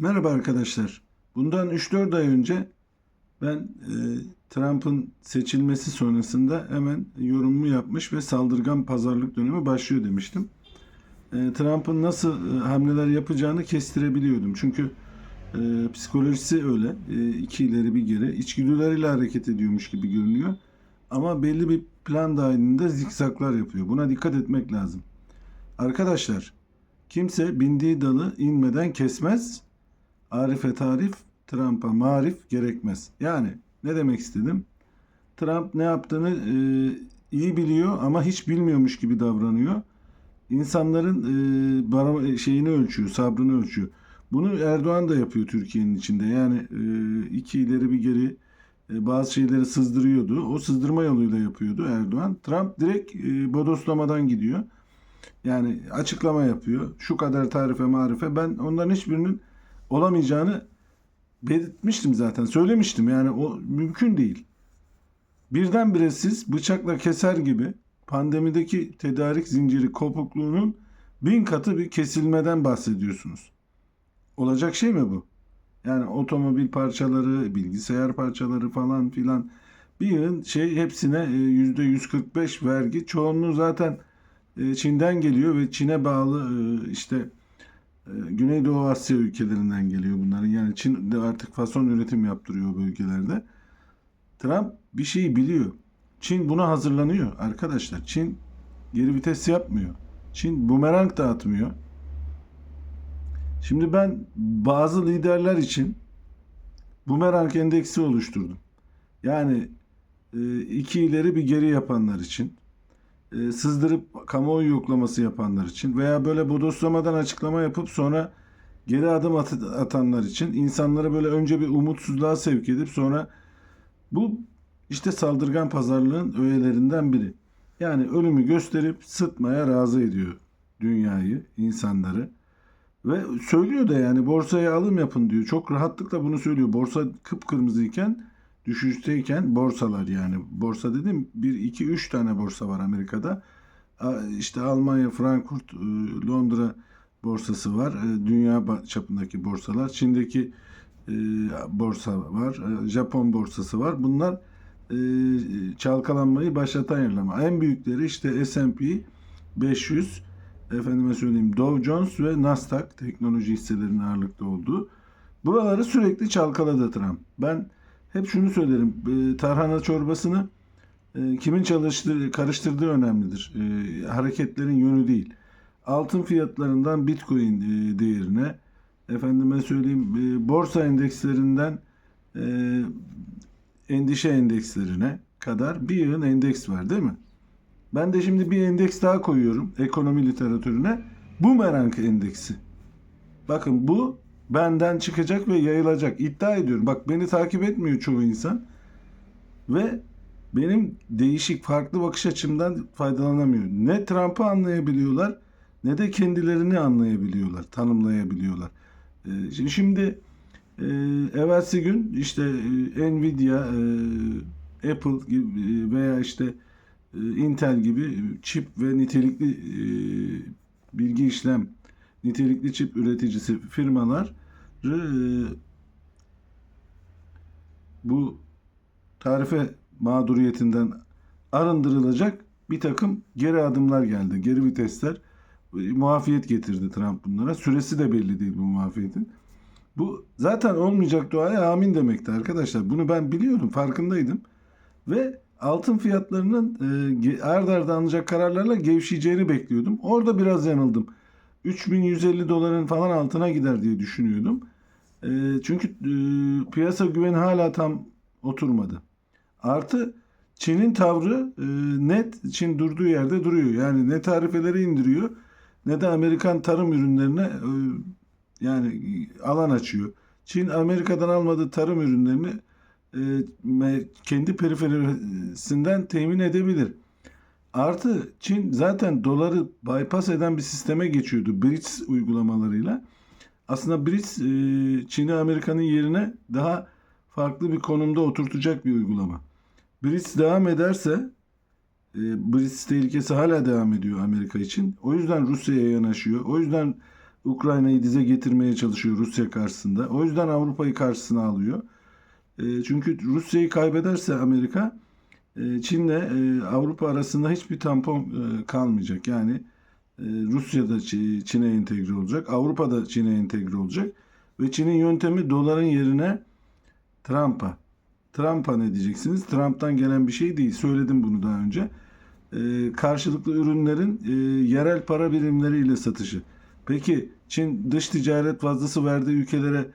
Merhaba arkadaşlar. Bundan 3-4 ay önce ben e, Trump'ın seçilmesi sonrasında hemen yorumumu yapmış ve saldırgan pazarlık dönemi başlıyor demiştim. E, Trump'ın nasıl e, hamleler yapacağını kestirebiliyordum. Çünkü e, psikolojisi öyle. E, iki ileri bir geri. İçgüdüleriyle hareket ediyormuş gibi görünüyor. Ama belli bir plan dahilinde zikzaklar yapıyor. Buna dikkat etmek lazım. Arkadaşlar kimse bindiği dalı inmeden kesmez. Arife tarif, Trump'a marif gerekmez. Yani ne demek istedim? Trump ne yaptığını e, iyi biliyor ama hiç bilmiyormuş gibi davranıyor. İnsanların e, bara- şeyini ölçüyor, sabrını ölçüyor. Bunu Erdoğan da yapıyor Türkiye'nin içinde. Yani e, iki ileri bir geri e, bazı şeyleri sızdırıyordu. O sızdırma yoluyla yapıyordu Erdoğan. Trump direkt e, bodoslamadan gidiyor. Yani açıklama yapıyor. Şu kadar tarife marife. Ben onların hiçbirinin olamayacağını belirtmiştim zaten. Söylemiştim. Yani o mümkün değil. Birdenbire siz bıçakla keser gibi pandemideki tedarik zinciri kopukluğunun bin katı bir kesilmeden bahsediyorsunuz. Olacak şey mi bu? Yani otomobil parçaları, bilgisayar parçaları falan filan bir yığın şey hepsine e, yüzde 145 vergi. Çoğunluğu zaten e, Çin'den geliyor ve Çin'e bağlı e, işte e, Güneydoğu Asya ülkelerinden geliyor bunların. Yani Çin de artık fason üretim yaptırıyor bölgelerde. Trump bir şeyi biliyor. Çin buna hazırlanıyor arkadaşlar. Çin geri vites yapmıyor. Çin bumerang dağıtmıyor. Şimdi ben bazı liderler için bumerang endeksi oluşturdum. Yani e, iki ileri bir geri yapanlar için, e, sızdırıp kamuoyu yoklaması yapanlar için veya böyle bodoslamadan açıklama yapıp sonra geri adım at- atanlar için insanları böyle önce bir umutsuzluğa sevk edip sonra bu işte saldırgan pazarlığın öğelerinden biri. Yani ölümü gösterip sıtmaya razı ediyor dünyayı, insanları. Ve söylüyor da yani borsaya alım yapın diyor. Çok rahatlıkla bunu söylüyor. Borsa kıpkırmızıyken, düşüşteyken borsalar yani. Borsa dedim 1, 2, 3 tane borsa var Amerika'da. İşte Almanya, Frankfurt, e, Londra borsası var. E, Dünya çapındaki borsalar. Çin'deki e, borsa var. Japon borsası var. Bunlar çalkalanmayı başlatan yerler. En büyükleri işte S&P 500, efendime söyleyeyim Dow Jones ve Nasdaq teknoloji hisselerinin ağırlıkta olduğu. Buraları sürekli çalkaladı Trump. Ben hep şunu söylerim. e, Tarhana çorbasını e, kimin çalıştığı, karıştırdığı önemlidir. E, hareketlerin yönü değil. Altın fiyatlarından Bitcoin e, değerine, efendime söyleyeyim e, borsa endekslerinden e, endişe endekslerine kadar bir yığın endeks var değil mi? Ben de şimdi bir endeks daha koyuyorum ekonomi literatürüne. Bumerang endeksi. Bakın bu benden çıkacak ve yayılacak. İddia ediyorum. Bak beni takip etmiyor çoğu insan. Ve benim değişik farklı bakış açımdan faydalanamıyor. Ne Trump'ı anlayabiliyorlar ne de kendilerini anlayabiliyorlar, tanımlayabiliyorlar. Ee, şimdi e, evvelsi gün işte e, Nvidia, e, Apple gibi e, veya işte e, Intel gibi çip ve nitelikli e, bilgi işlem nitelikli çip üreticisi firmalar bu tarife mağduriyetinden arındırılacak bir takım geri adımlar geldi. Geri vitesler muafiyet getirdi Trump bunlara. Süresi de belli değil bu muafiyetin. Bu zaten olmayacak duaya amin demekti arkadaşlar. Bunu ben biliyordum, farkındaydım. Ve altın fiyatlarının e, ard alınacak kararlarla gevşeyeceğini bekliyordum. Orada biraz yanıldım. 3150 doların falan altına gider diye düşünüyordum. E, çünkü e, piyasa güveni hala tam oturmadı. Artı Çin'in tavrı e, net Çin durduğu yerde duruyor. Yani ne tarifeleri indiriyor ne de Amerikan tarım ürünlerine e, yani alan açıyor. Çin Amerika'dan almadığı tarım ürünlerini e, kendi periferisinden temin edebilir. Artı Çin zaten doları bypass eden bir sisteme geçiyordu BRICS uygulamalarıyla. Aslında BRICS e, Çin'i Amerika'nın yerine daha farklı bir konumda oturtacak bir uygulama. BRICS devam ederse e, BRICS tehlikesi hala devam ediyor Amerika için. O yüzden Rusya'ya yanaşıyor. O yüzden Ukrayna'yı dize getirmeye çalışıyor Rusya karşısında. O yüzden Avrupa'yı karşısına alıyor. E, çünkü Rusya'yı kaybederse Amerika Çin'le e, Avrupa arasında hiçbir tampon e, kalmayacak. Yani e, Rusya da Çi- Çin'e entegre olacak. Avrupa da Çin'e entegre olacak. Ve Çin'in yöntemi doların yerine Trump'a. Trump'a ne diyeceksiniz? Trump'tan gelen bir şey değil. Söyledim bunu daha önce. E, karşılıklı ürünlerin yerel para birimleriyle satışı. Peki Çin dış ticaret fazlası verdiği ülkelere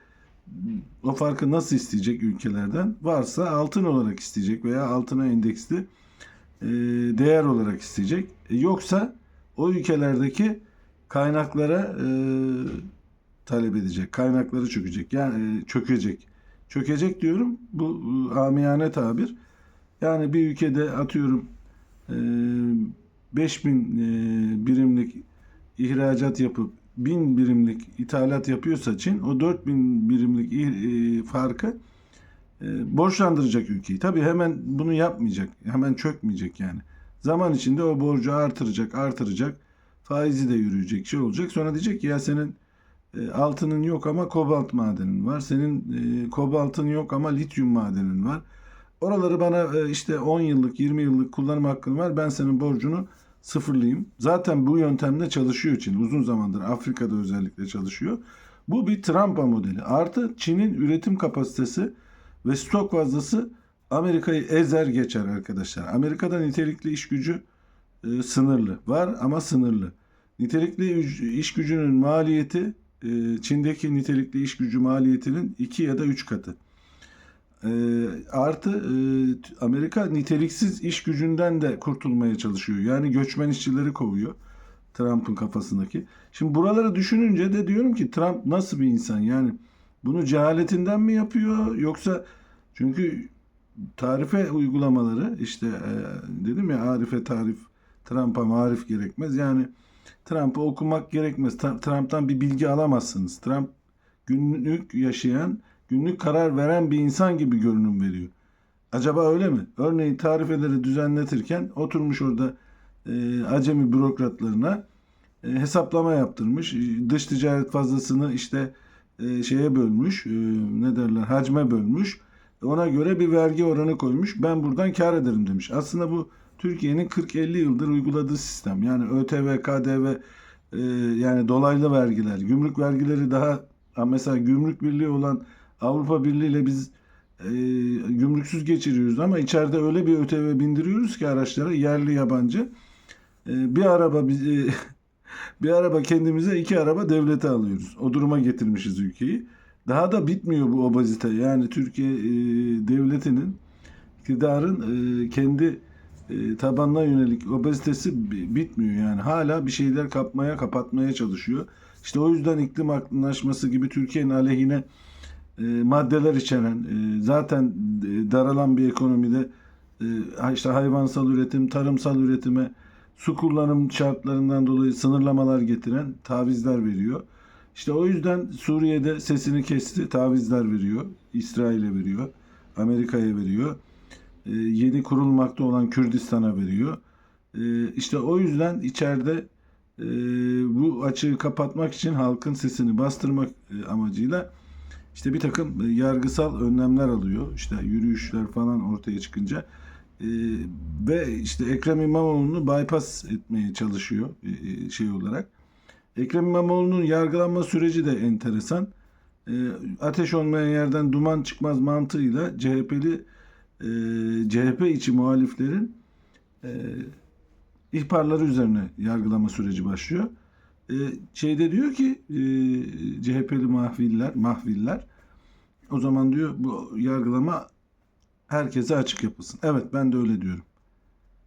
o farkı nasıl isteyecek ülkelerden? Varsa altın olarak isteyecek veya altına endeksli e, değer olarak isteyecek. E, yoksa o ülkelerdeki kaynaklara e, talep edecek. Kaynakları çökecek. Yani çökecek. Çökecek diyorum. Bu amiyane tabir. Yani bir ülkede atıyorum e, 5000 e, birimlik ihracat yapıp 1000 birimlik ithalat yapıyorsa Çin o 4000 birimlik e, farkı e, borçlandıracak ülkeyi. Tabii hemen bunu yapmayacak. Hemen çökmeyecek yani. Zaman içinde o borcu artıracak, artıracak. Faizi de yürüyecek, şey olacak. Sonra diyecek ki ya senin e, altının yok ama kobalt madenin var. Senin kobaltın yok ama lityum madenin var. Oraları bana işte 10 yıllık, 20 yıllık kullanım hakkın var. Ben senin borcunu sıfırlayayım. Zaten bu yöntemle çalışıyor Çin. Uzun zamandır Afrika'da özellikle çalışıyor. Bu bir Trump'a modeli. Artı Çin'in üretim kapasitesi ve stok fazlası Amerika'yı ezer geçer arkadaşlar. Amerika'da nitelikli iş gücü e, sınırlı. Var ama sınırlı. Nitelikli iş gücünün maliyeti e, Çin'deki nitelikli iş gücü maliyetinin 2 ya da 3 katı. E, artı e, Amerika niteliksiz iş gücünden de kurtulmaya çalışıyor. Yani göçmen işçileri kovuyor. Trump'ın kafasındaki. Şimdi buraları düşününce de diyorum ki Trump nasıl bir insan? Yani bunu cehaletinden mi yapıyor yoksa çünkü tarife uygulamaları işte e, dedim ya Arife tarif Trump'a marif gerekmez. Yani Trump'ı okumak gerekmez. Ta- Trump'tan bir bilgi alamazsınız. Trump günlük yaşayan, günlük karar veren bir insan gibi görünüm veriyor. Acaba öyle mi? Örneğin tarifeleri düzenletirken oturmuş orada e, acemi bürokratlarına e, hesaplama yaptırmış. E, Dış ticaret fazlasını işte e, şeye bölmüş. e, ne derler? Hacme bölmüş. Ona göre bir vergi oranı koymuş. Ben buradan kar ederim demiş. Aslında bu Türkiye'nin 40-50 yıldır uyguladığı sistem. Yani ÖTV, KDV e, yani dolaylı vergiler, gümrük vergileri daha ha mesela gümrük birliği olan Avrupa Birliği ile biz e, gümrüksüz geçiriyoruz ama içeride öyle bir ÖTV bindiriyoruz ki araçlara yerli yabancı. E, bir araba biz- e, bir araba kendimize iki araba devlete alıyoruz. O duruma getirmişiz ülkeyi. Daha da bitmiyor bu obezite. Yani Türkiye e, devletinin iktidarın e, kendi e, tabanına yönelik obezitesi bi- bitmiyor yani. Hala bir şeyler kapmaya, kapatmaya çalışıyor. İşte o yüzden iklim anlaşması gibi Türkiye'nin aleyhine e, maddeler içeren, e, zaten e, daralan bir ekonomide e, işte hayvansal üretim, tarımsal üretime su kullanım şartlarından dolayı sınırlamalar getiren tavizler veriyor. İşte o yüzden Suriye'de sesini kesti, tavizler veriyor. İsrail'e veriyor, Amerika'ya veriyor. E, yeni kurulmakta olan Kürdistan'a veriyor. E, işte o yüzden içeride e, bu açığı kapatmak için halkın sesini bastırmak e, amacıyla işte bir takım e, yargısal önlemler alıyor. İşte yürüyüşler falan ortaya çıkınca E, ve işte Ekrem İmamoğlu'nu bypass etmeye çalışıyor e, şey olarak. Ekrem İmamoğlu'nun yargılanma süreci de enteresan. Ateş olmayan yerden duman çıkmaz mantığıyla CHP'li CHP içi muhaliflerin e, ihbarları üzerine yargılama süreci başlıyor. E, şeyde diyor ki e, CHP'li mahviller, mahviller o zaman diyor bu yargılama herkese açık yapılsın. Evet ben de öyle diyorum.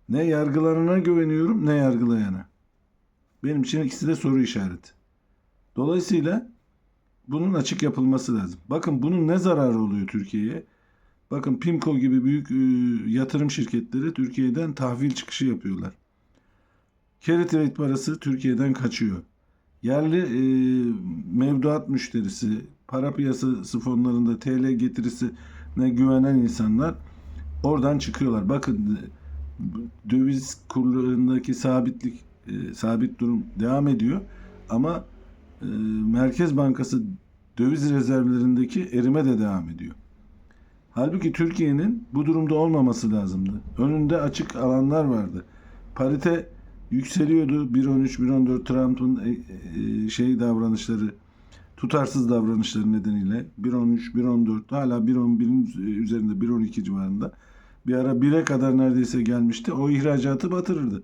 Ne yargılarına güveniyorum ne yargılayana. Benim için ikisi de soru işareti. Dolayısıyla bunun açık yapılması lazım. Bakın bunun ne zararı oluyor Türkiye'ye? Bakın Pimco gibi büyük e, yatırım şirketleri Türkiye'den tahvil çıkışı yapıyorlar. Trade parası Türkiye'den kaçıyor. Yerli e, mevduat müşterisi, para piyasası fonlarında TL getirisine güvenen insanlar oradan çıkıyorlar. Bakın döviz kurlarındaki sabitlik, e, sabit durum devam ediyor. Ama e, Merkez Bankası döviz rezervlerindeki erime de devam ediyor. Halbuki Türkiye'nin bu durumda olmaması lazımdı. Önünde açık alanlar vardı. Parite yükseliyordu. 1.13, 1.14 Trump'ın e, e, şey davranışları, tutarsız davranışları nedeniyle 1.13, 1.14 hala 1.11'in üzerinde 1.12 civarında. Bir ara 1'e kadar neredeyse gelmişti. O ihracatı batırırdı.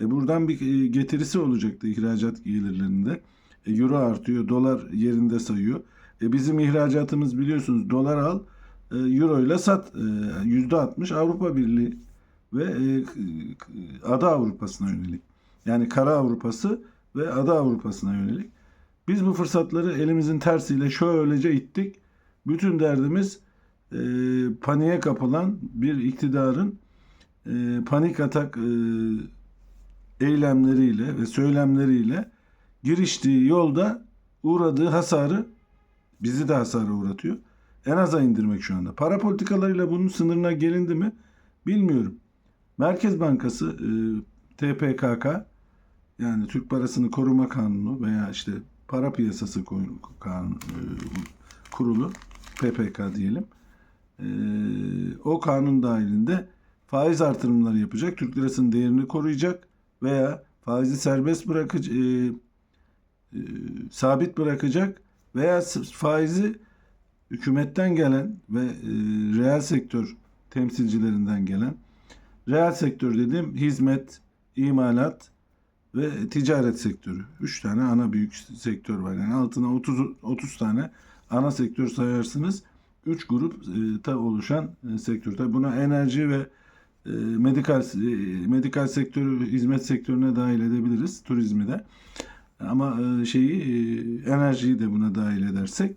E buradan bir e, getirisi olacaktı ihracat gelirlerinde. E, Euro artıyor, dolar yerinde sayıyor. E bizim ihracatımız biliyorsunuz dolar al, e, euro ile sat. E, %60 Avrupa Birliği ve e, ada Avrupa'sına yönelik. Yani kara Avrupa'sı ve ada Avrupa'sına yönelik. Biz bu fırsatları elimizin tersiyle şöylece ittik. Bütün derdimiz e, paniğe kapılan bir iktidarın e, panik atak e, eylemleriyle ve söylemleriyle giriştiği yolda uğradığı hasarı bizi de hasara uğratıyor. En aza indirmek şu anda. Para politikalarıyla bunun sınırına gelindi mi bilmiyorum. Merkez Bankası e, TPKK yani Türk Parasını Koruma Kanunu veya işte Para Piyasası Kanunu, e, Kurulu PPK diyelim. E, o kanun dahilinde faiz artırımları yapacak. Türk lirasının değerini koruyacak veya faizi serbest bırakacak, sabit bırakacak veya faizi hükümetten gelen ve e, reel sektör temsilcilerinden gelen reel sektör dediğim hizmet, imalat ve ticaret sektörü. Üç tane ana büyük sektör var. Yani altına 30 30 tane ana sektör sayarsınız. Üç grup e, oluşan e, sektör. Tabii buna enerji ve e, medikal e, medikal sektörü, hizmet sektörüne dahil edebiliriz. Turizmi de. Ama e, şeyi e, enerjiyi de buna dahil edersek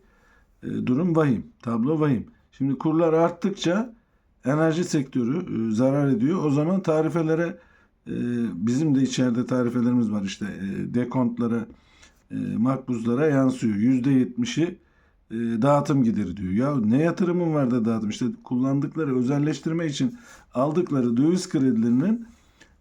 e, durum vahim. Tablo vahim. Şimdi kurlar arttıkça enerji sektörü e, zarar ediyor. O zaman tarifelere e, bizim de içeride tarifelerimiz var işte e, dekontlara, e, makbuzlara yansıyor. Yüzde yetmişi e, dağıtım gideri diyor. Ya ne yatırımın var da dağıtım? İşte kullandıkları özelleştirme için aldıkları döviz kredilerinin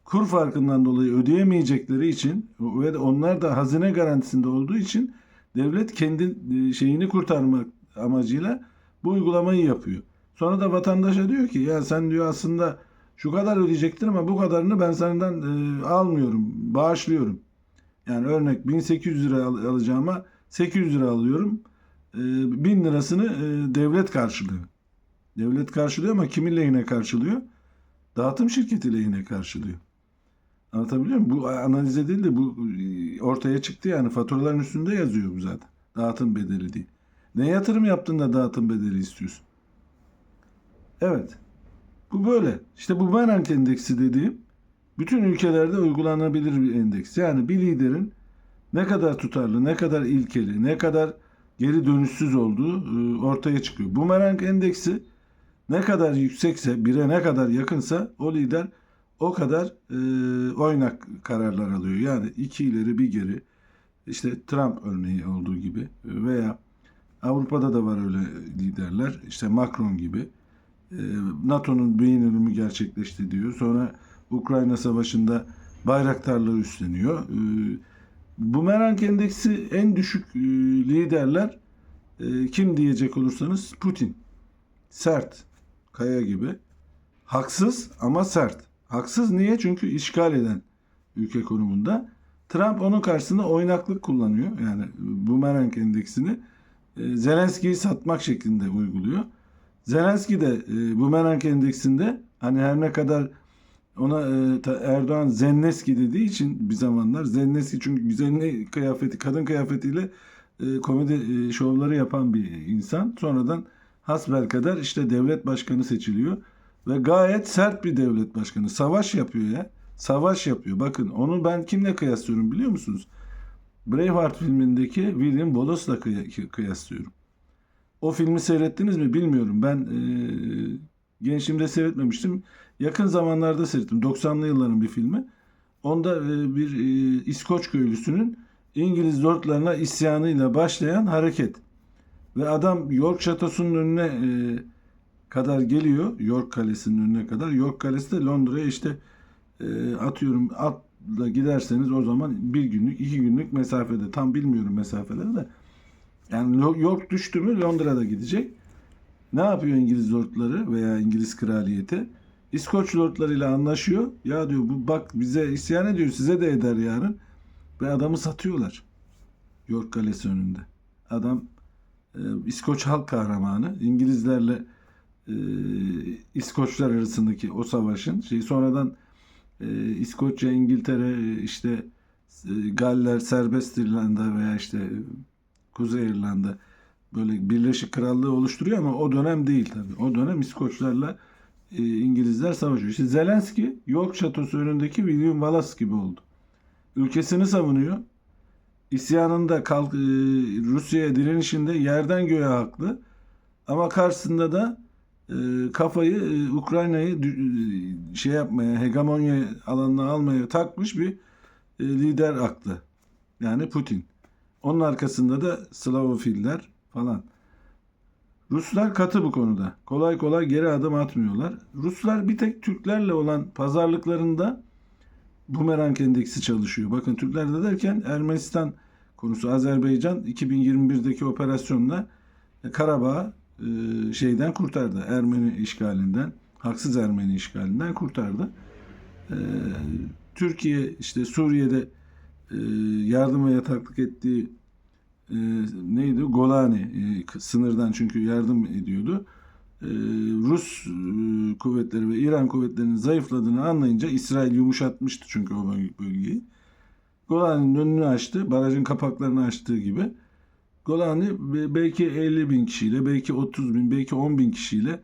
kur farkından dolayı ödeyemeyecekleri için ve onlar da hazine garantisinde olduğu için devlet kendi e, şeyini kurtarmak amacıyla bu uygulamayı yapıyor. Sonra da vatandaşa diyor ki ya sen diyor aslında şu kadar ödeyecektin ama bu kadarını ben senden e, almıyorum, bağışlıyorum. Yani örnek 1800 lira al- alacağıma 800 lira alıyorum. E, 1000 lirasını e, devlet karşılıyor. Devlet karşılıyor ama kimin lehine karşılıyor? Dağıtım şirketi lehine karşılıyor. Anlatabiliyor muyum? Bu analiz edildi. Bu e, ortaya çıktı yani. Faturaların üstünde yazıyor bu zaten. Dağıtım bedeli diye. Ne yatırım yaptın da dağıtım bedeli istiyorsun? Evet. Bu böyle. İşte bu Bernanke endeksi dediğim bütün ülkelerde uygulanabilir bir endeks. Yani bir liderin ne kadar tutarlı, ne kadar ilkeli, ne kadar geri dönüşsüz olduğu e, ortaya çıkıyor. Bu Bumerang endeksi ne kadar yüksekse, bire ne kadar yakınsa o lider o kadar e, oynak kararlar alıyor. Yani iki ileri bir geri. İşte Trump örneği olduğu gibi veya Avrupa'da da var öyle liderler. İşte Macron gibi. E, NATO'nun beyin ölümü gerçekleşti diyor. Sonra Ukrayna Savaşı'nda bayraktarlığı üstleniyor. E, Bumerang endeksi en düşük e, liderler e, kim diyecek olursanız Putin. Sert. Kaya gibi. Haksız ama sert. Haksız niye? Çünkü işgal eden ülke konumunda. Trump onun karşısında oynaklık kullanıyor. Yani Bumerang endeksini e, Zelenski'yi satmak şeklinde uyguluyor. Zelenski de e, Bumerang endeksinde hani her ne kadar ona e, Erdoğan Zenneski dediği için bir zamanlar Zenneski çünkü güzelliği kıyafeti, kadın kıyafetiyle e, komedi e, şovları yapan bir insan. Sonradan hasbelkader işte devlet başkanı seçiliyor ve gayet sert bir devlet başkanı. Savaş yapıyor ya. Savaş yapıyor. Bakın onu ben kimle kıyaslıyorum biliyor musunuz? Braveheart filmindeki William Wallace'la kıy- kıyaslıyorum. O filmi seyrettiniz mi bilmiyorum. Ben e, gençliğimde seyretmemiştim. Yakın zamanlarda seyrettim. 90'lı yılların bir filmi. Onda e, bir e, İskoç köylüsünün İngiliz lordlarına isyanıyla başlayan hareket. Ve adam York Şatosu'nun önüne e, kadar geliyor. York Kalesi'nin önüne kadar. York Kalesi de Londra'ya işte e, atıyorum at zortla giderseniz o zaman bir günlük, iki günlük mesafede. Tam bilmiyorum mesafeleri de. Yani York düştü mü Londra'da gidecek. Ne yapıyor İngiliz lordları veya İngiliz kraliyeti? İskoç lordlarıyla anlaşıyor. Ya diyor bu bak bize isyan ediyor size de eder yarın. Ve adamı satıyorlar. York Kalesi önünde. Adam e, İskoç halk kahramanı. İngilizlerle e, İskoçlar arasındaki o savaşın şey sonradan e, İskoçya, İngiltere, işte e, Galler, Serbest İrlanda veya işte Kuzey İrlanda böyle Birleşik Krallığı oluşturuyor ama o dönem değil tabii. O dönem İskoçlarla e, İngilizler savaşıyor. İşte Zelenski York Şatosu önündeki William Wallace gibi oldu. Ülkesini savunuyor. İsyanında kalk, e, Rusya'ya direnişinde yerden göğe haklı. Ama karşısında da e, kafayı e, Ukrayna'yı e, şey yapmaya, hegemonya alanına almaya takmış bir e, lider aklı. Yani Putin. Onun arkasında da Slavofiller falan. Ruslar katı bu konuda. Kolay kolay geri adım atmıyorlar. Ruslar bir tek Türklerle olan pazarlıklarında bumerang endeksi çalışıyor. Bakın Türkler de derken Ermenistan konusu Azerbaycan 2021'deki operasyonla Karabağ e, şeyden kurtardı. Ermeni işgalinden, haksız Ermeni işgalinden kurtardı. E, Türkiye işte Suriye'de e, yardım ve yataklık ettiği e, neydi? Golani e, sınırdan çünkü yardım ediyordu. E, Rus e, kuvvetleri ve İran kuvvetlerinin zayıfladığını anlayınca İsrail yumuşatmıştı çünkü o böl- bölgeyi. Golani'nin önünü açtı. Barajın kapaklarını açtığı gibi. Golani be- belki 50 bin kişiyle, belki 30 bin, belki 10 bin kişiyle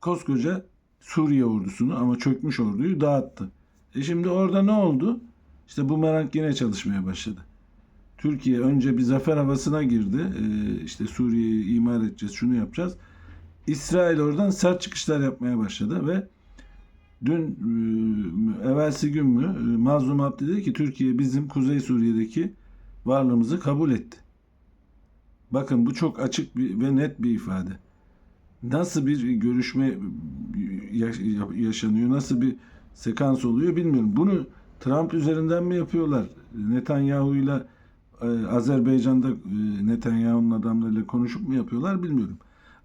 koskoca Suriye ordusunu ama çökmüş orduyu dağıttı. E şimdi orada ne oldu? İşte bu merak yine çalışmaya başladı. Türkiye önce bir zafer havasına girdi. Ee, işte Suriye'yi imar edeceğiz, şunu yapacağız. İsrail oradan sert çıkışlar yapmaya başladı ve dün e, evvelsi gün mü e, Mazlum Abdi dedi ki Türkiye bizim Kuzey Suriye'deki varlığımızı kabul etti. Bakın bu çok açık bir, ve net bir ifade. Nasıl bir görüşme yaş- yaşanıyor, nasıl bir sekans oluyor bilmiyorum. Bunu Trump üzerinden mi yapıyorlar? Netanyahu'yla e, Azerbaycan'da e, Netanyahu'nun adamlarıyla konuşup mu yapıyorlar bilmiyorum.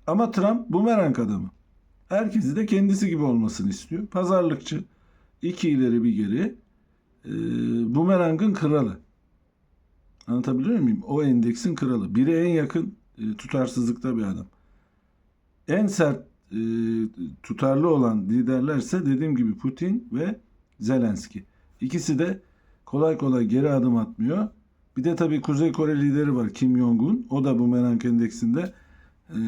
Ama Trump bumerang adamı. Herkesi de kendisi gibi olmasını istiyor. Pazarlıkçı. iki ileri bir geri. E, bumerangın kralı. Anlatabiliyor muyum? O endeksin kralı. Biri en yakın e, tutarsızlıkta bir adam. En sert e, tutarlı olan liderlerse dediğim gibi Putin ve Zelenski. İkisi de kolay kolay geri adım atmıyor. Bir de tabii Kuzey Kore lideri var Kim Jong-un. O da bu merak endeksinde e,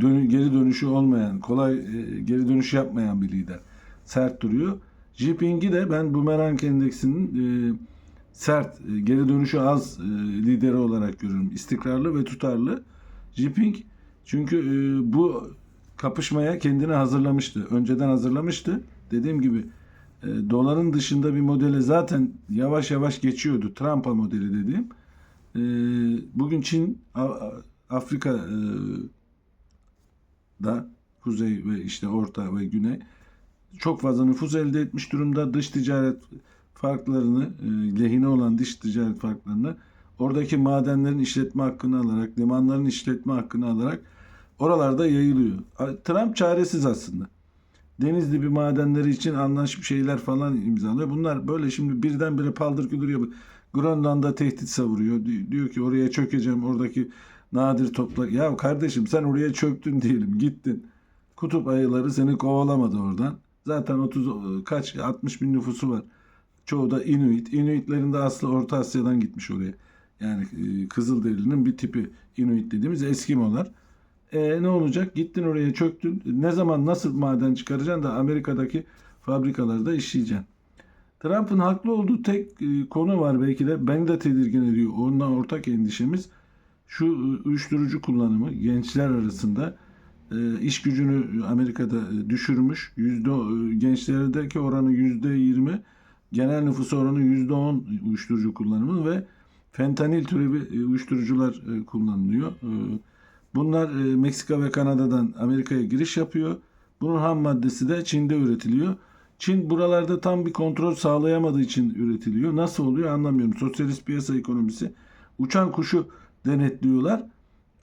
dönü- geri dönüşü olmayan, kolay e, geri dönüş yapmayan bir lider. Sert duruyor. Jinping'i de ben bu merak endeksinin e, sert, e, geri dönüşü az e, lideri olarak görüyorum. İstikrarlı ve tutarlı. Jinping çünkü e, bu kapışmaya kendini hazırlamıştı. Önceden hazırlamıştı. Dediğim gibi doların dışında bir modele zaten yavaş yavaş geçiyordu. Trump'a modeli dediğim. E, bugün Çin, Afrika e, da kuzey ve işte orta ve güney çok fazla nüfus elde etmiş durumda. Dış ticaret farklarını, e, lehine olan dış ticaret farklarını oradaki madenlerin işletme hakkını alarak, limanların işletme hakkını alarak oralarda yayılıyor. Trump çaresiz aslında. Deniz dibi madenleri için anlaşmış şeyler falan imzalıyor. Bunlar böyle şimdi birdenbire paldır küldür yapıyor. Grönland'a tehdit savuruyor. Di- Diyor ki oraya çökeceğim oradaki nadir toprak. Ya kardeşim sen oraya çöktün diyelim gittin. Kutup ayıları seni kovalamadı oradan. Zaten 30 kaç 60 bin nüfusu var. Çoğu da Inuit. Inuitlerin de aslı Orta Asya'dan gitmiş oraya. Yani e, Kızılderili'nin bir tipi Inuit dediğimiz Eskimolar. E, ne olacak? Gittin oraya çöktün. Ne zaman nasıl maden çıkaracaksın da Amerika'daki fabrikalarda işleyeceksin. Trump'ın haklı olduğu tek e, konu var belki de beni de tedirgin ediyor. Onunla ortak endişemiz şu e, uyuşturucu kullanımı gençler arasında e, iş gücünü Amerika'da e, düşürmüş. Yüzde e, gençlerdeki oranı yüzde yirmi, genel nüfus oranı yüzde on uyuşturucu kullanımı ve fentanil türevi uyuşturucular kullanılıyor. E, Bunlar e, Meksika ve Kanada'dan Amerika'ya giriş yapıyor. Bunun ham maddesi de Çin'de üretiliyor. Çin buralarda tam bir kontrol sağlayamadığı için üretiliyor. Nasıl oluyor anlamıyorum. Sosyalist piyasa ekonomisi. Uçan kuşu denetliyorlar.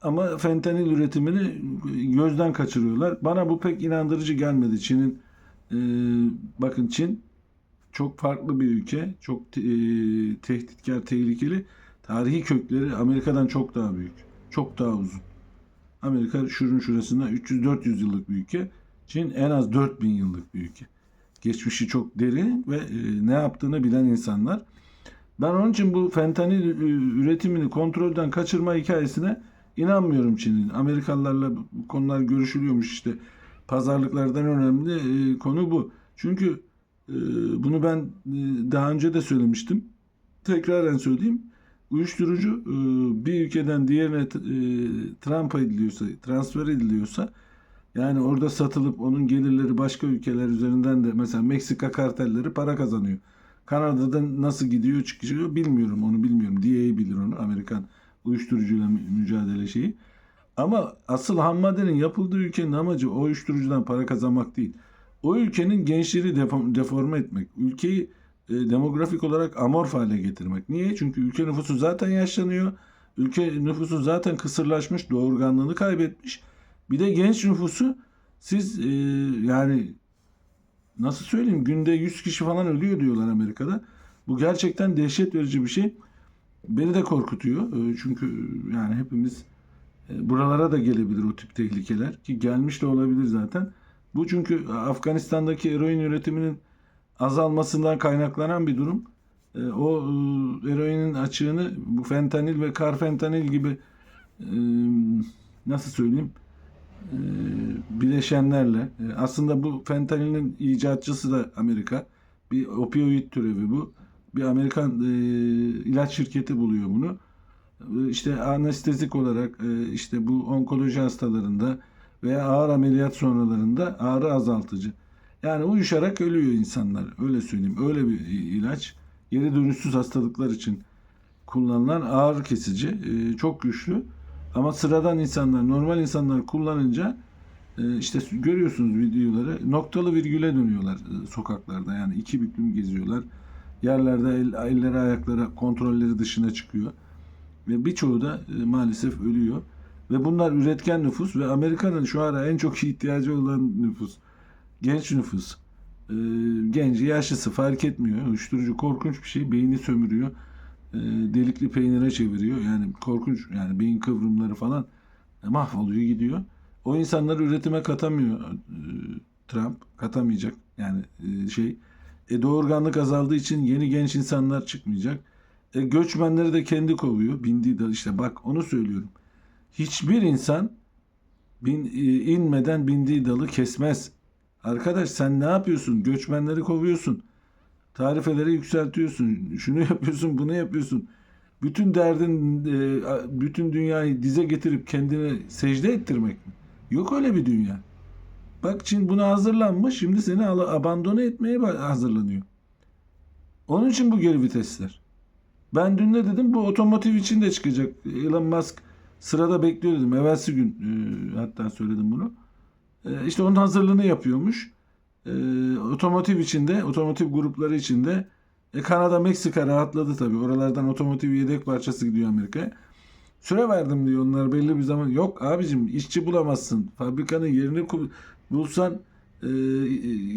Ama fentanil üretimini gözden kaçırıyorlar. Bana bu pek inandırıcı gelmedi. Çin'in e, bakın Çin çok farklı bir ülke. Çok e, tehditkar, tehlikeli. Tarihi kökleri Amerika'dan çok daha büyük. Çok daha uzun. Amerika şunun şurasında 300-400 yıllık bir ülke. Çin en az 4000 yıllık bir ülke. Geçmişi çok derin ve e, ne yaptığını bilen insanlar. Ben onun için bu fentanil ü- üretimini kontrolden kaçırma hikayesine inanmıyorum Çin'in. Amerikalılarla bu konular görüşülüyormuş işte. Pazarlıklardan önemli e, konu bu. Çünkü e, bunu ben e, daha önce de söylemiştim. Tekraren söyleyeyim. Uyuşturucu e, bir ülkeden diğerine e, trampa ediliyorsa, transfer ediliyorsa yani orada satılıp onun gelirleri başka ülkeler üzerinden de mesela Meksika kartelleri para kazanıyor. Kanada'da nasıl gidiyor çıkıyor bilmiyorum onu bilmiyorum. DEA bilir onu Amerikan uyuşturucuyla mü- mücadele şeyi. Ama asıl ham maddenin yapıldığı ülkenin amacı o uyuşturucudan para kazanmak değil. O ülkenin gençleri defo- deforme etmek. Ülkeyi demografik olarak amorf hale getirmek. Niye? Çünkü ülke nüfusu zaten yaşlanıyor. Ülke nüfusu zaten kısırlaşmış, doğurganlığını kaybetmiş. Bir de genç nüfusu siz e, yani nasıl söyleyeyim günde 100 kişi falan ölüyor diyorlar Amerika'da. Bu gerçekten dehşet verici bir şey. Beni de korkutuyor. E, çünkü yani hepimiz e, buralara da gelebilir o tip tehlikeler ki gelmiş de olabilir zaten. Bu çünkü Afganistan'daki eroin üretiminin azalmasından kaynaklanan bir durum. E, o e, eroinin açığını bu fentanil ve karfentanil gibi e, nasıl söyleyeyim bileşenlerle aslında bu fentanilin icatçısı da Amerika. Bir opioid türevi bu. Bir Amerikan ilaç şirketi buluyor bunu. E, işte anestezik olarak işte bu onkoloji hastalarında veya ağır ameliyat sonralarında ağrı azaltıcı. Yani uyuşarak ölüyor insanlar. Öyle söyleyeyim. Öyle bir ilaç. Geri dönüşsüz hastalıklar için kullanılan ağrı kesici. e, çok güçlü. Ama sıradan insanlar, normal insanlar kullanınca e, işte görüyorsunuz videoları noktalı virgüle dönüyorlar e, sokaklarda. Yani iki büklüm geziyorlar. Yerlerde el, elleri ayakları kontrolleri dışına çıkıyor. Ve birçoğu da e, maalesef ölüyor. Ve bunlar üretken nüfus ve Amerika'nın şu ara en çok ihtiyacı olan nüfus. Genç nüfus. E, genci, yaşlısı fark etmiyor. Uyuşturucu korkunç bir şey. Beyni sömürüyor. E, delikli peynire çeviriyor. Yani korkunç yani beyin kıvrımları falan e, mahvoluyor gidiyor. O insanları üretime katamıyor e, Trump. Katamayacak. Yani e, şey e, doğurganlık azaldığı için yeni genç insanlar çıkmayacak. E, göçmenleri de kendi kovuyor. Bindiği de işte bak onu söylüyorum. Hiçbir insan bin, e, inmeden bindiği dalı kesmez. Arkadaş sen ne yapıyorsun? Göçmenleri kovuyorsun. Tarifeleri yükseltiyorsun. Şunu yapıyorsun, bunu yapıyorsun. Bütün derdin e, bütün dünyayı dize getirip kendine secde ettirmek mi? Yok öyle bir dünya. Bak Çin buna hazırlanmış. Şimdi seni abandone etmeye hazırlanıyor. Onun için bu geri vitesler. Ben dün ne dedim? Bu otomotiv için de çıkacak. Elon Musk sırada bekliyor dedim. Evvelsi gün e, hatta söyledim bunu. E, işte onun hazırlığını yapıyormuş. E, otomotiv içinde, otomotiv grupları içinde e, Kanada, Meksika rahatladı tabii. Oralardan otomotiv yedek parçası gidiyor Amerika'ya. Süre verdim diyor onlar belli bir zaman. Yok abicim işçi bulamazsın. Fabrikanın yerini bulsan e,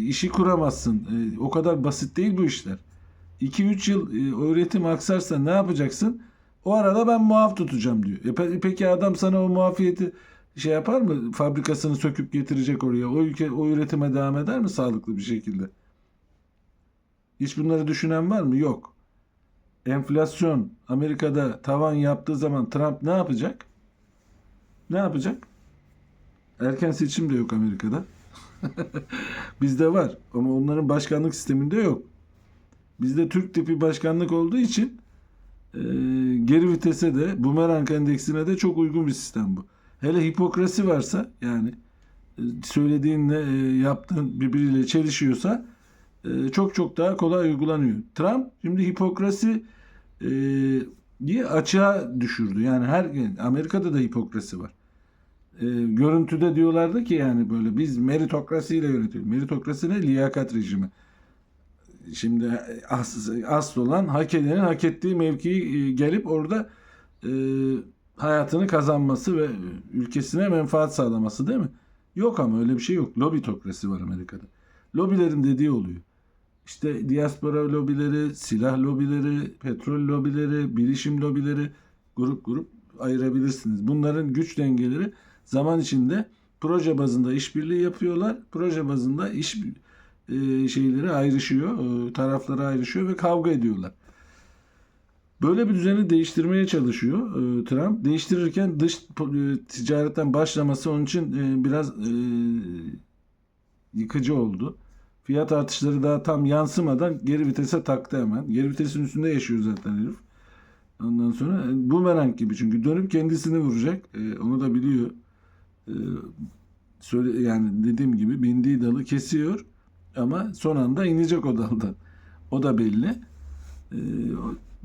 işi kuramazsın. E, o kadar basit değil bu işler. 2-3 yıl e, o üretim aksarsa ne yapacaksın? O arada ben muaf tutacağım diyor. E, pe- peki adam sana o muafiyeti şey yapar mı? Fabrikasını söküp getirecek oraya. O ülke o üretime devam eder mi sağlıklı bir şekilde? Hiç bunları düşünen var mı? Yok. Enflasyon Amerika'da tavan yaptığı zaman Trump ne yapacak? Ne yapacak? Erken seçim de yok Amerika'da. Bizde var ama onların başkanlık sisteminde yok. Bizde Türk tipi başkanlık olduğu için e, geri vitese de bumerang endeksine de çok uygun bir sistem bu. Hele hipokrasi varsa yani e, söylediğinle e, yaptığın birbiriyle çelişiyorsa e, çok çok daha kolay uygulanıyor. Trump şimdi hipokrasi diye açığa düşürdü. Yani her Amerika'da da hipokrasi var. Görüntüde diyorlardı ki yani böyle biz meritokrasiyle yönetiyoruz. Meritokrasi ne? Liyakat rejimi. şimdi asıl, olan hak edenin hak ettiği mevkiyi gelip orada hayatını kazanması ve ülkesine menfaat sağlaması değil mi? Yok ama öyle bir şey yok. Lobitokrasi var Amerika'da. Lobilerin dediği oluyor. İşte diaspora lobileri, silah lobileri, petrol lobileri, bilişim lobileri grup grup ayırabilirsiniz. Bunların güç dengeleri zaman içinde proje bazında işbirliği yapıyorlar. Proje bazında iş e, şeyleri ayrışıyor, e, tarafları ayrışıyor ve kavga ediyorlar. Böyle bir düzeni değiştirmeye çalışıyor e, Trump. Değiştirirken dış e, ticaretten başlaması onun için e, biraz e, yıkıcı oldu. Fiyat artışları daha tam yansımadan geri vitese taktı hemen. Geri vitesin üstünde yaşıyor zaten herif. Ondan sonra e, bumerang gibi çünkü dönüp kendisini vuracak. Onu da biliyor. Söyle yani dediğim gibi bindiği dalı kesiyor ama son anda inecek o daldan. O da belli.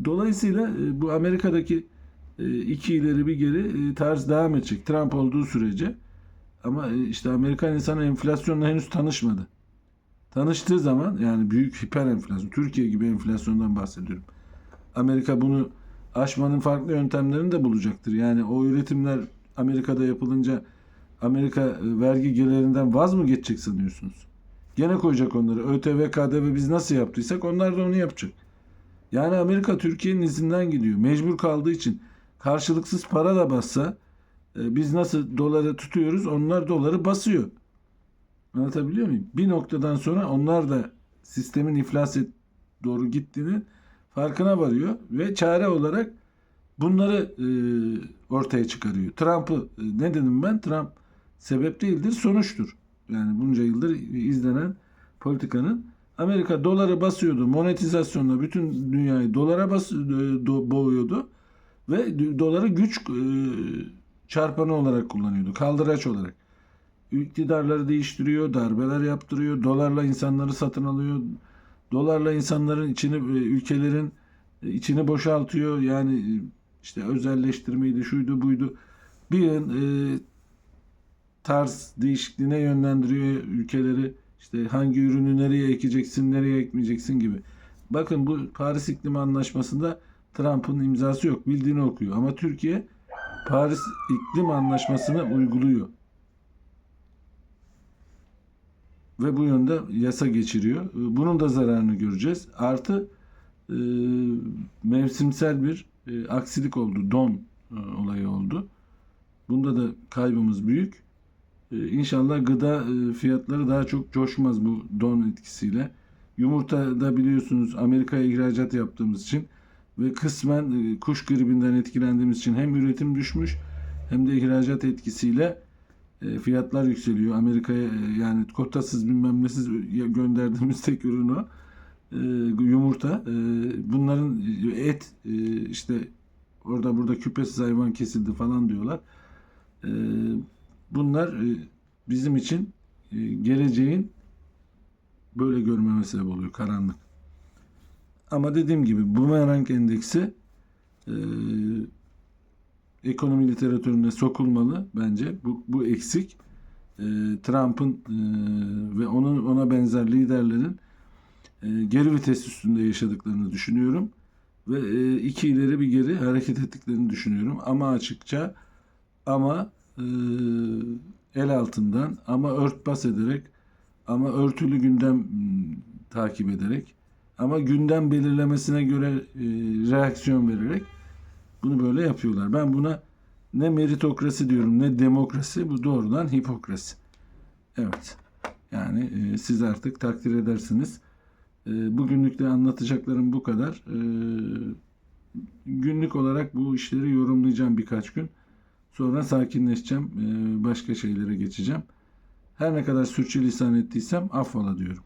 Dolayısıyla e, bu Amerika'daki e, iki ileri bir geri e, tarz devam edecek. Trump olduğu sürece. Ama işte Amerikan insanı enflasyonla henüz tanışmadı. Tanıştığı zaman yani büyük hiper enflasyon, Türkiye gibi enflasyondan bahsediyorum. Amerika bunu aşmanın farklı yöntemlerini de bulacaktır. Yani o üretimler Amerika'da yapılınca Amerika vergi gelirinden vaz mı geçecek sanıyorsunuz? Gene koyacak onları. ÖTV, KDV biz nasıl yaptıysak onlar da onu yapacak. Yani Amerika Türkiye'nin izinden gidiyor. Mecbur kaldığı için karşılıksız para da bassa e, biz nasıl doları tutuyoruz onlar doları basıyor. Anlatabiliyor muyum? Bir noktadan sonra onlar da sistemin iflas et doğru gittiğini farkına varıyor ve çare olarak bunları e, ortaya çıkarıyor. Trump'ı e, ne dedim ben? Trump sebep değildir, sonuçtur. Yani bunca yıldır izlenen politikanın Amerika doları basıyordu. Monetizasyonla bütün dünyayı dolara bas, e, do- boğuyordu ve doları güç e, çarpanı olarak kullanıyordu. Kaldıraç olarak. İktidarları değiştiriyor, darbeler yaptırıyor, dolarla insanları satın alıyor, dolarla insanların içini, e, ülkelerin e, içini boşaltıyor. Yani işte özelleştirmeydi, şuydu buydu. Bir e, tarz değişikliğine yönlendiriyor ülkeleri. İşte hangi ürünü nereye ekeceksin, nereye ekmeyeceksin gibi. Bakın bu Paris İklim Anlaşması'nda Trump'ın imzası yok. Bildiğini okuyor. Ama Türkiye Paris İklim Anlaşması'nı uyguluyor. Ve bu yönde yasa geçiriyor. Bunun da zararını göreceğiz. Artı e, mevsimsel bir e, aksilik oldu. Don e, olayı oldu. Bunda da kaybımız büyük. E, İnşallah gıda e, fiyatları daha çok coşmaz bu don etkisiyle. Yumurta da biliyorsunuz Amerika'ya ihracat yaptığımız için ve kısmen e, kuş gribinden etkilendiğimiz için hem üretim düşmüş hem de ihracat etkisiyle e, fiyatlar yükseliyor. Amerika'ya yani kotasız bilmem nesiz gönderdiğimiz tek ürün o. Yumurta. Bunların et işte orada burada küpesiz hayvan kesildi falan diyorlar. Bunlar e, bizim için e, geleceğin böyle görmeme sebep oluyor karanlık. Ama dediğim gibi bumerang endeksi e, ekonomi literatürüne sokulmalı bence. Bu, bu eksik. E, Trump'ın e, ve onun ona benzer liderlerin e, geri vites üstünde yaşadıklarını düşünüyorum. Ve e, iki ileri bir geri hareket ettiklerini düşünüyorum. Ama açıkça ama el altından ama örtbas ederek ama örtülü gündem takip ederek ama gündem belirlemesine göre e, reaksiyon vererek bunu böyle yapıyorlar. Ben buna ne meritokrasi diyorum ne demokrasi bu doğrudan hipokrasi. Evet. Yani e, siz artık takdir edersiniz. E, bugünlük de anlatacaklarım bu kadar. E, günlük olarak bu işleri yorumlayacağım birkaç gün. Sonra sakinleşeceğim. Başka şeylere geçeceğim. Her ne kadar sürçülisan ettiysem affola diyorum.